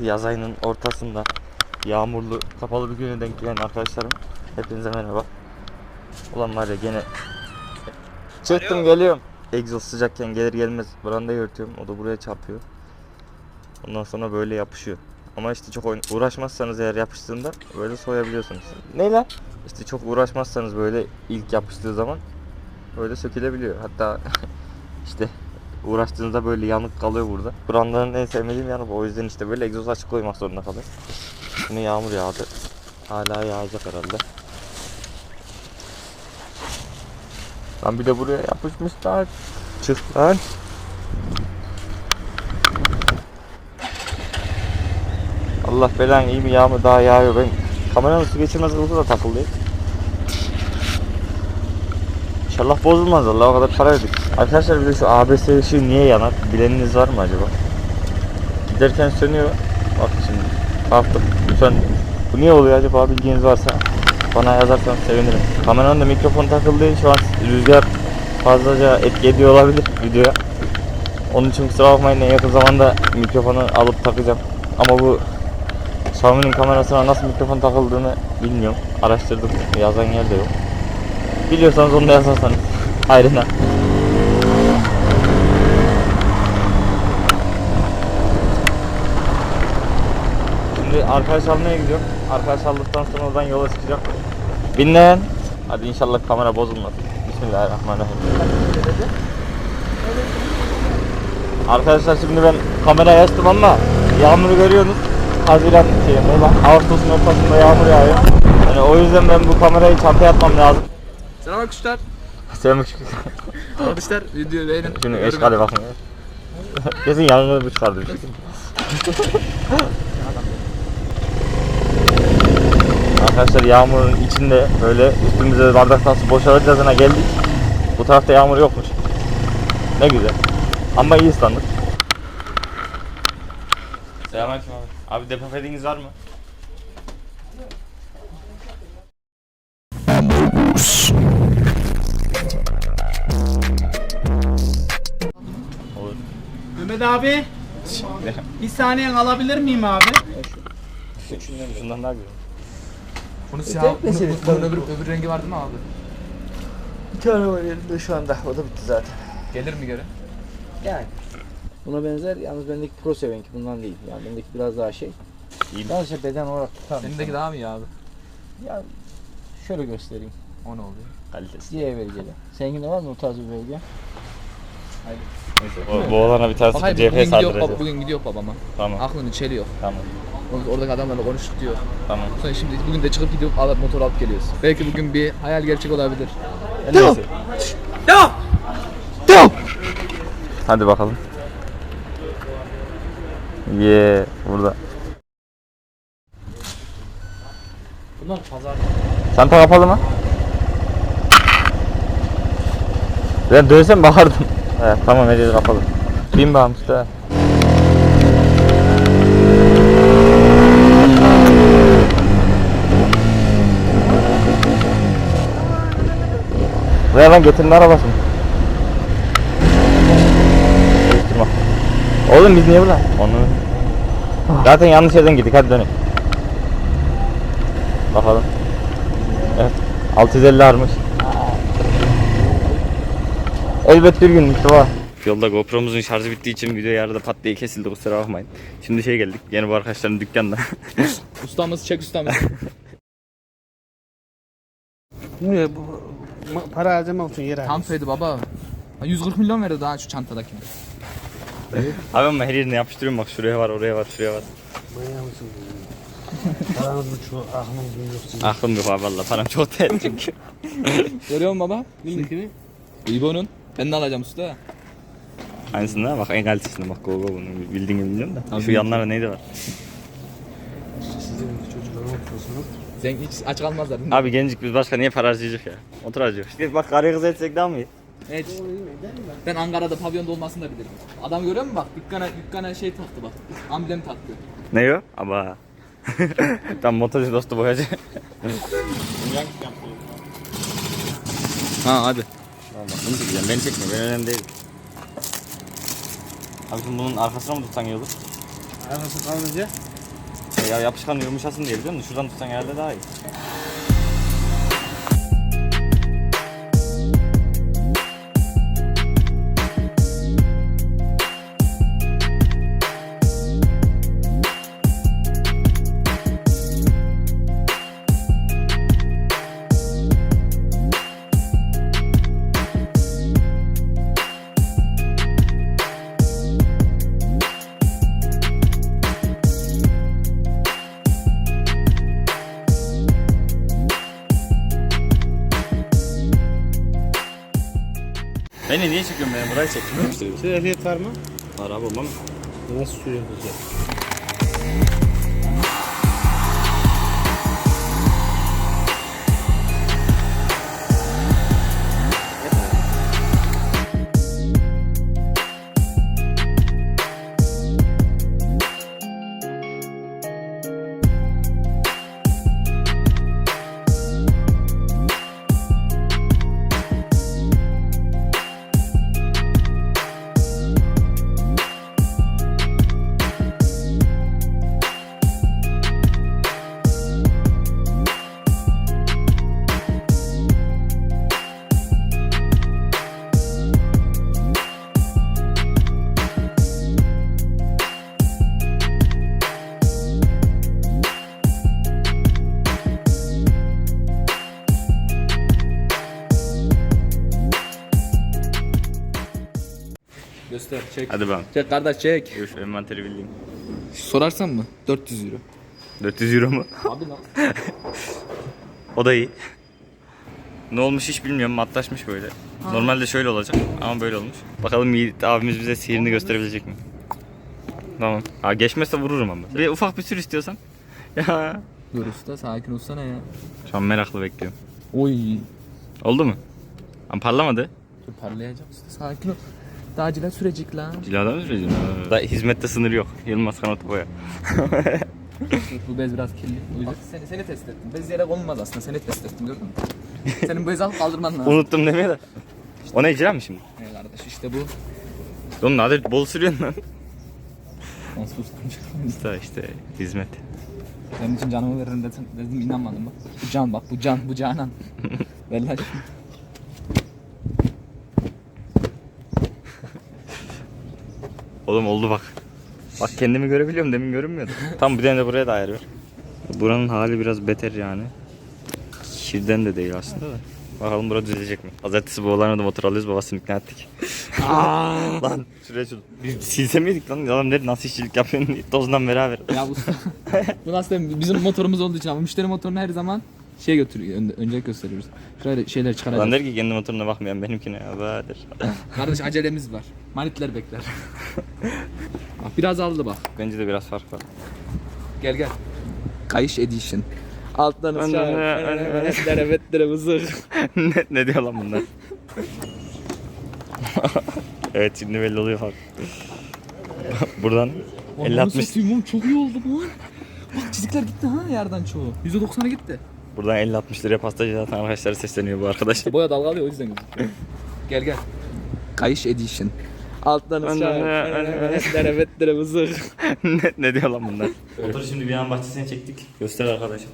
yaz ayının ortasında yağmurlu, kapalı bir güne denk gelen arkadaşlarım. Hepinize merhaba. Ulan var ya gene çıktım geliyorum. Egzoz sıcakken gelir gelmez brandayı örtüyorum. O da buraya çarpıyor. Ondan sonra böyle yapışıyor. Ama işte çok uğraşmazsanız eğer yapıştığında böyle soyabiliyorsunuz. Ne lan? İşte çok uğraşmazsanız böyle ilk yapıştığı zaman böyle sökülebiliyor. Hatta işte uğraştığınızda böyle yanık kalıyor burada. Brandanın en sevmediğim yanı bu. O yüzden işte böyle egzoz açık koymak zorunda kalıyor. Yine yağmur yağdı. Hala yağacak herhalde. Lan bir de buraya yapışmışlar. Çık lan. Allah belanı iyi mi yağmur daha yağıyor. Ben kameranın su geçirmez kılıfı da takıldı. İnşallah bozulmaz Allah o kadar para verdik. Arkadaşlar bir de şu ABS ışığı niye yanar? Bileniniz var mı acaba? Giderken sönüyor. Bak şimdi kalktım söndü. Bu niye oluyor acaba bilginiz varsa bana yazarsanız sevinirim. Kameranın da mikrofon takıldığı şu an rüzgar fazlaca etki ediyor olabilir videoya. Onun için kusura bakmayın en yakın zamanda mikrofonu alıp takacağım. Ama bu Xiaomi'nin kamerasına nasıl mikrofon takıldığını bilmiyorum. Araştırdım. Yazan yer de yok. Biliyorsanız onu da yazarsanız. Hayrına. Şimdi arkadaş almaya gidiyorum. Arkadaş aldıktan sonra oradan yola çıkacağım. Bin lan. Hadi inşallah kamera bozulmaz. Bismillahirrahmanirrahim. Arkadaşlar şimdi ben kamerayı açtım ama yağmuru görüyorsunuz. Haziran şey? Ağustos'un ortasında yağmur yağıyor. Yani o yüzden ben bu kamerayı çantaya atmam lazım. Selam arkadaşlar. Sevmek Arkadaşlar videoyu beğenin. Yorum eşkale bakın. Kesin yangını çıkardı bir şey. Arkadaşlar yağmurun içinde böyle üstümüze bardaktan su boşalacağızına geldik. Bu tarafta yağmur yokmuş. Ne güzel. Ama iyi ıslandık. Selamünaleyküm abi. Abi depo fediniz var mı? Olur. Mehmet abi bir saniye alabilir miyim abi? Şundan daha güzel. Bunu siyah, bunu, bunun öbür, öbür rengi vardı mı abi? Bir tane var elimde şu anda. O da bitti zaten. Gelir mi geri? Yani. Buna benzer yalnız bendeki Pro Sevenki bundan değil. Yani bendeki biraz daha şey. İyi mi? Yalnız işte beden olarak tutar. Seninki daha mı iyi abi? Ya şöyle göstereyim. O ne oluyor? Kalitesi. Diye belgeli. Seninkinde var mı o tarz bir belge? Neyse. O, bu olana bir tane sıkı bugün gidiyor, saldıracağız. bab, bugün gidiyor babama. Tamam. Aklını çeliyor. Tamam. Or- Oradaki adamlarla konuştuk diyor. Tamam. Sonra şimdi bugün de çıkıp gidip alıp motor alıp geliyoruz. Belki bugün bir hayal gerçek olabilir. Neyse. Devam! Hadi bakalım. Ye burada. Bunlar pazar. Çanta kapalı mı? Ben dönsem bakardım. Evet tamam her yeri kapalı. Bin bağım işte. Buraya lan getirin arabasını. Değiştirme. Oğlum biz niye burada? Onu. Zaten yanlış yerden gittik hadi dönelim. Bakalım. Evet. 650 armış. Elbet bir gün Mustafa. Yolda GoPro'muzun şarjı bittiği için video yarıda pat diye kesildi kusura bakmayın. Şimdi şey geldik. Yeni bu arkadaşların dükkanına. Ustamız çek ustamız. Buraya bu para harcamak için yer Tam söyledi baba. Ha, 140 milyon verdi daha şu çantadaki. Abi ama her yerine yapıştırıyorum bak şuraya var oraya var şuraya var. Manyak mısın? Paranız mı çok aklınız mı yoksun? Aklım yok abi valla param çok değil çünkü. Görüyor musun baba? Bildikini? İbo'nun. Ben de alacağım usta. Aynısında bak en kalitesinde bak go go bunu bildiğini bilmiyorum da. Tabii Şu yanlara neydi var? Sizin çocuklar ne yapıyorsunuz? Sen hiç aç kalmazlar değil mi? Abi gencik biz başka niye para harcayacak ya? Otur harcıyor. İşte bak karıya kız etsek daha mı iyi? Evet. Ben Ankara'da pavyonda olmasını da bilirim. Adam görüyor musun bak dükkana dükkana şey taktı bak. Amblem taktı. Ne o? Ama Tam motorcu dostu boyacı. Ha hadi. Tamam bak bunu çekeceğim. Beni çekme. Ben önemli değil. Abi şimdi bunun arkasına mı tutsan iyi olur? Arkası kalınca Ya yapışkan yumuşasın diye biliyor musun? Şuradan tutsan herhalde daha iyi. Beni niye çekiyorsun beni? Burayı çekiyorum. Size ehliyet var mı? Araba olmam. Nasıl sürüyorsunuz ya? Göster çek. Hadi ben. Çek kardeş çek. Dur envanteri bileyim. Sorarsan mı? 400 euro. 400 euro mu? Abi lan. O da iyi. Ne olmuş hiç bilmiyorum. Matlaşmış böyle. Normalde şöyle olacak ama böyle olmuş. Bakalım Yiğit abimiz bize sihirini gösterebilecek mi? Tamam. Ha geçmezse vururum ama. Bir ufak bir sür istiyorsan. Ya. Dur usta sakin olsana ya. Şu an meraklı bekliyorum. Oy. Oldu mu? Ama parlamadı. Dur parlayacak usta sakin ol. Daha acele sürecek lan. Ciladan mı süreceksin? Da hizmette sınır yok. Yılmaz kanatı boya. Bu bez biraz kirli. O yüzden seni, seni test ettim. Bez yere konulmaz aslında. Seni test ettim gördün mü? Senin bu bezi alıp kaldırman lazım. Unuttum demeye de. O ne icra mı şimdi? Evet kardeş işte bu. Oğlum nadir bol sürüyorsun lan. Nasıl ustamış? İşte işte hizmet. Senin için canımı veririm dedim, dedim inanmadım bak. Bu can bak bu can bu canan. Ver lan şunu. Oğlum oldu bak. Bak kendimi görebiliyorum demin görünmüyordu. Tam bir tane de buraya da ayar ver. Buranın hali biraz beter yani. Kirden de değil aslında da. Bakalım bura düzelecek mi? Pazartesi babalarına da motor alıyoruz babasını ikna ettik. lan şuraya şuraya. Biz silse miydik lan? Adam dedi nasıl işçilik yapıyorsun diye. Tozundan beraber. Ya usta. bu aslında bizim motorumuz olduğu için ama müşteri motorunu her zaman şey götürüyor. Önde, öncelik gösteriyoruz. Şöyle şeyler Lan çıkaracağız. der ki kendi motoruna bakmayan benimkine ya bader. Kardeş acelemiz var. Manitler bekler. bak biraz aldı bak. Bence de biraz fark var. Gel gel. Kayış Edition. Alttan anne. Etlere betlere vızır. ne, ne diyor lan bunlar? evet şimdi belli oluyor fark. Buradan 50-60 satayım oğlum çok iyi oldu bu lan. Bak çizikler gitti ha yerden çoğu. %90'a gitti. Buradan 50-60 liraya pastacı zaten arkadaşlar sesleniyor bu arkadaş. Boya dalgalıyor o yüzden gözüküyor. gel gel. Kayış Edition. Alttan vızır. ne, ne diyor lan bunlar? Motoru şimdi binanın bahçesine çektik. Göster arkadaşım.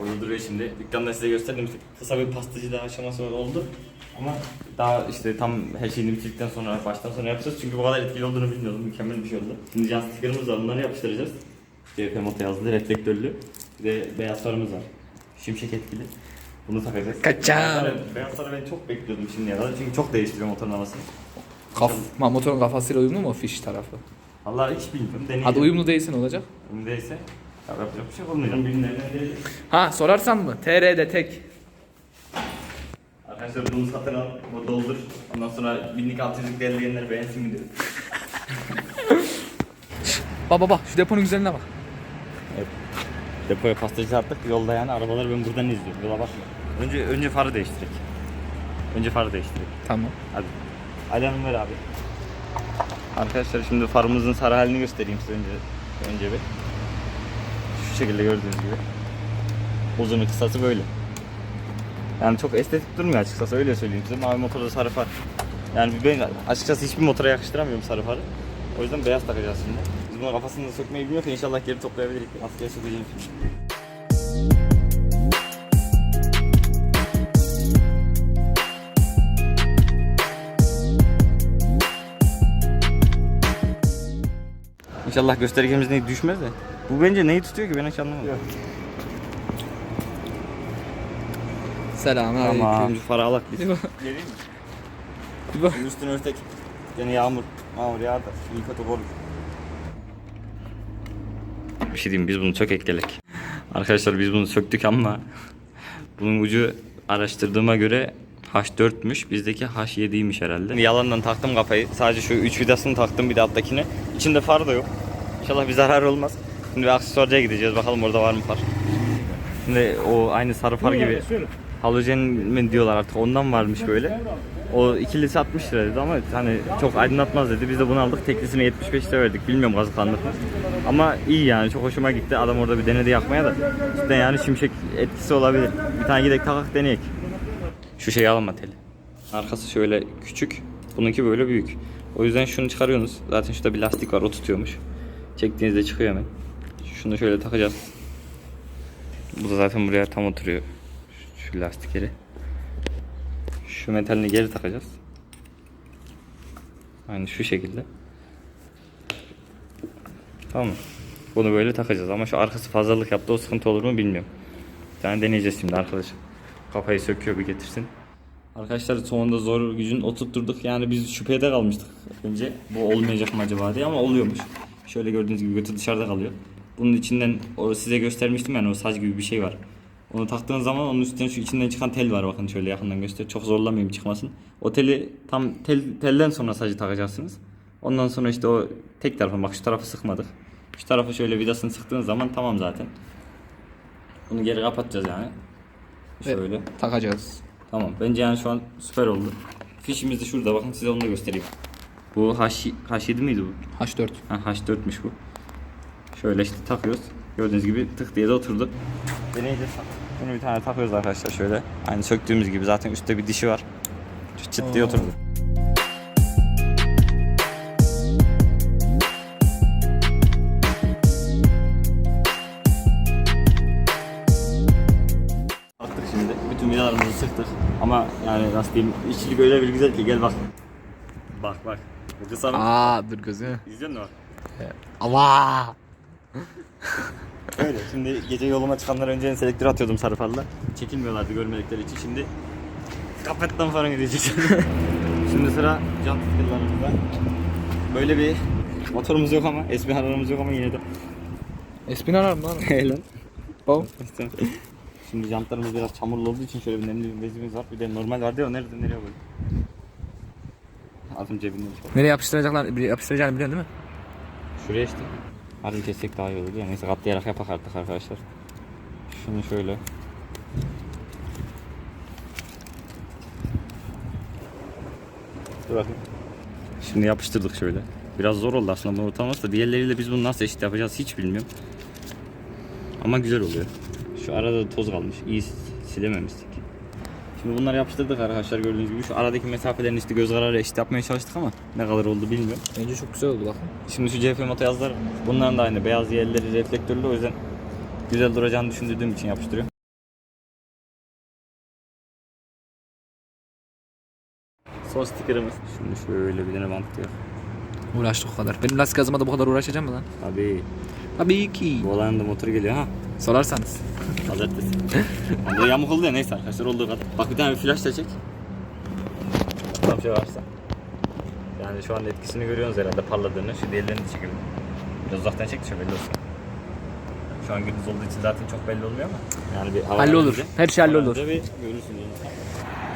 Orada duruyor şimdi. Dükkanda size gösterdim. Kısa bir pastacı daha aşaması oldu. Ama daha işte tam her şeyini bitirdikten sonra baştan sonra yapacağız. Çünkü bu kadar etkili olduğunu bilmiyordum. Mükemmel bir şey oldu. Şimdi can sticker'ımız var. Bunları yapıştıracağız. CHP moto yazılı, reflektörlü. Bir de beyaz farımız var. Şimşek etkili. Bunu takacağız. Kaçam. Beyaz farı ben çok bekliyordum şimdiye kadar. Çünkü çok değiştiriyor motorun havasını. Kaf, ma- motorun kafasıyla uyumlu mu fiş tarafı? Vallahi hiç bilmiyorum. Deneyeceğim. Hadi uyumlu değilsin olacak. Öndeyse ya yapacak bir şey olmayacak. Bilimlerden değil. Ha sorarsan mı? TR'de tek. Arkadaşlar bunu satın al, bu doldur. Ondan sonra binlik 600'lük değerleyenler beğensin mi dedim. Bak bak bak şu deponun güzelliğine bak. Depoya pastacı attık yolda yani arabaları ben buradan izliyorum. Yola bakma. Önce önce farı değiştirek. Önce farı değiştirek. Tamam. Hadi. Ali Hanım ver abi. Arkadaşlar şimdi farımızın sarı halini göstereyim size önce. Önce bir. Şu şekilde gördüğünüz gibi. Uzunu kısası böyle. Yani çok estetik durmuyor açıkçası öyle söyleyeyim size. Mavi motorda sarı far. Yani ben açıkçası hiçbir motora yakıştıramıyorum sarı farı. O yüzden beyaz takacağız şimdi. Biz bunun kafasını da sökmeyi bilmiyoruz. İnşallah geri toplayabiliriz. Askıya sökeceğim şimdi. İnşallah göstergemiz neyi düşmez de. Bu bence neyi tutuyor ki ben hiç anlamadım. Selam Tamam. Şu para alak biz. Geleyim mi? Bir bak. Bunun üstüne örtek. Gene yağmur. Yağmur yağdı. İyi kötü. Bir şey diyeyim biz bunu çok ekledik. Arkadaşlar biz bunu söktük ama bunun ucu araştırdığıma göre H4'müş. Bizdeki H7'ymiş herhalde. Yalandan taktım kafayı. Sadece şu 3 vidasını taktım bir de alttakini. İçinde far da yok. İnşallah bir zarar olmaz. Şimdi bir aksesuarcıya gideceğiz. Bakalım orada var mı far. Şimdi o aynı sarı far gibi halojen mi diyorlar artık ondan varmış böyle. O ikilisi 60 lira dedi ama hani çok aydınlatmaz dedi. Biz de bunu aldık. Teklisini 75 lira verdik. Bilmiyorum kazıklandık mı. Ama iyi yani çok hoşuma gitti. Adam orada bir denedi yakmaya da. Cidden yani şimşek etkisi olabilir. Bir tane gidek takak deneyek. Şu şeyi alma teli. Arkası şöyle küçük. Bununki böyle büyük. O yüzden şunu çıkarıyorsunuz. Zaten şurada bir lastik var o tutuyormuş. Çektiğinizde çıkıyor hemen. Şunu şöyle takacağız. Bu da zaten buraya tam oturuyor. Şu, şu lastik yeri. Şu metalini geri takacağız. Aynı şu şekilde. Tamam? Bunu böyle takacağız ama şu arkası fazlalık yaptı o sıkıntı olur mu bilmiyorum. Bir tane deneyeceğiz şimdi arkadaş. Kafayı söküyor bir getirsin. Arkadaşlar sonunda zor gücün oturtturduk. Yani biz şüphede kalmıştık önce. Bu olmayacak mı acaba diye ama oluyormuş. Şöyle gördüğünüz gibi götü dışarıda kalıyor. Bunun içinden o size göstermiştim yani o saç gibi bir şey var. Onu taktığın zaman onun üstüne şu içinden çıkan tel var bakın şöyle yakından göster. Çok zorlamayayım çıkmasın. O teli tam tel, telden sonra sacı takacaksınız. Ondan sonra işte o tek tarafı bak şu tarafı sıkmadık. Şu tarafı şöyle vidasını sıktığınız zaman tamam zaten. Bunu geri kapatacağız yani. Şöyle. Takacağız. Tamam. Bence yani şu an süper oldu. Fişimiz de şurada. Bakın size onu da göstereyim. Bu H, H7 miydi bu? H4. Ha, H4'müş bu. Şöyle işte takıyoruz. Gördüğünüz gibi tık diye de oturdu. Deneyeceğiz. Bunu bir tane takıyoruz arkadaşlar şöyle. Aynı söktüğümüz gibi zaten üstte bir dişi var. Çıt çıt diye oturdu. Taktık şimdi. Bütün vidalarımızı sıktık. Ama yani nasıl diyeyim işçilik öyle bir güzel ki gel bak. Bak bak. Kısa Aa dur gözü. İzliyor musun? Allah. Öyle. Şimdi gece yoluma çıkanlar önce selektör atıyordum sarı farla. Çekilmiyorlardı görmedikleri için. Şimdi kapetten falan gidecek. Şimdi sıra jant tıkırlarımızda. Böyle bir motorumuz yok ama, esmi aramız yok ama yine de. Espin arar mı lan? Oh. Şimdi jantlarımız biraz çamurlu olduğu için şöyle bir nemli bir bezimiz var. Bir de normal vardı ya nerede nereye böyle. Adım cebinde. Nereye yapıştıracaklar? Yapıştıracağını biliyorsun değil mi? Şuraya işte. Harbi kessek daha iyi olur ya. Neyse katlayarak yapak artık arkadaşlar. Şunu şöyle. Dur bakayım. Şimdi yapıştırdık şöyle. Biraz zor oldu aslında bunu ortalaması da diğerleriyle biz bunu nasıl eşit yapacağız hiç bilmiyorum. Ama güzel oluyor. Şu arada da toz kalmış. İyi silememiştik. Şimdi bunları yapıştırdık arkadaşlar gördüğünüz gibi. Şu aradaki mesafelerini işte göz kararı eşit yapmaya çalıştık ama ne kadar oldu bilmiyorum. Bence çok güzel oldu bakın. Şimdi şu CF moto yazılar bunların da aynı beyaz yerleri reflektörlü o yüzden güzel duracağını düşündüğüm için yapıştırıyorum. Son stikerimiz. Şimdi şöyle bir tane bant diyor. Uğraştık o kadar. Benim lastik kazıma da bu kadar uğraşacağım mı lan? Abi Tabii ki. bu olanın da motoru geliyor ha. Sorarsanız. Pazartesi. Onda yamuk oldu ya neyse arkadaşlar olduğu kadar. Bak bir tane flash da çek. Tam şey varsa. Yani şu an etkisini görüyorsunuz herhalde parladığını. Şu diğerlerini de çekelim. Biraz uzaktan çek şöyle belli olsun. Şu an gündüz olduğu için zaten çok belli olmuyor ama. Yani bir hava Hallolur. verince- Her şey hallolur. Verince bir görürsünüz onu.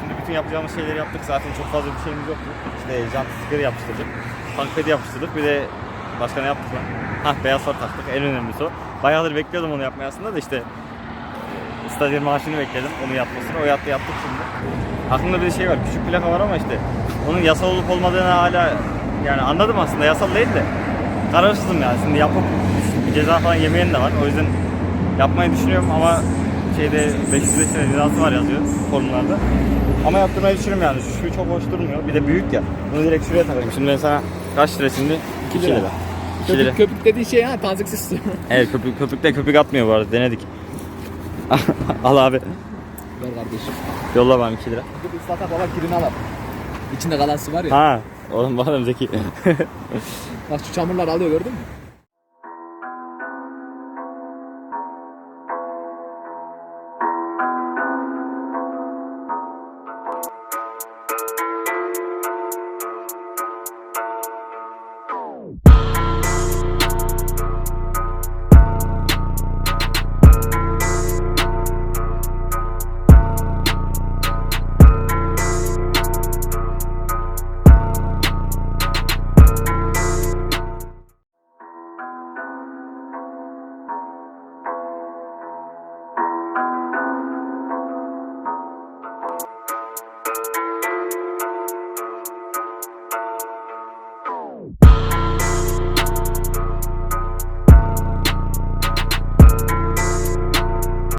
Şimdi bütün yapacağımız şeyleri yaptık. Zaten çok fazla bir şeyimiz yoktu. İşte jant stikeri yapıştırdık. Tank pedi yapıştırdık. Bir de başka ne yaptık lan? Hah beyaz far taktık. En önemlisi o. Bayağıdır bekliyordum onu yapmayı aslında da işte Stadyum maaşını bekledim onu yapmasını. O yattı yaptık şimdi. Aklımda bir şey var. Küçük plaka var ama işte onun yasal olup olmadığını hala yani anladım aslında yasal değil de kararsızım yani. Şimdi yapıp bir ceza falan yemeyen de var. O yüzden yapmayı düşünüyorum ama şeyde 505 lira cezası var yazıyor formlarda. Ama yaptırmayı düşünüyorum yani. Şu çok hoş durmuyor. Bir de büyük ya. Bunu direkt şuraya takayım. Şimdi ben sana kaç lira şimdi? 2 lira. lira. 2 lira. Köpük, köpük dediğin şey ha taziksiz su. Evet köpük, köpükte köpük atmıyor bu arada denedik. Al abi. Ver kardeşim. Yolla bana 2 lira. Dur ıslatak baba kirini al. İçinde kalan su var ya. Ha. Oğlum bu adam zeki. Bak şu çamurlar alıyor gördün mü?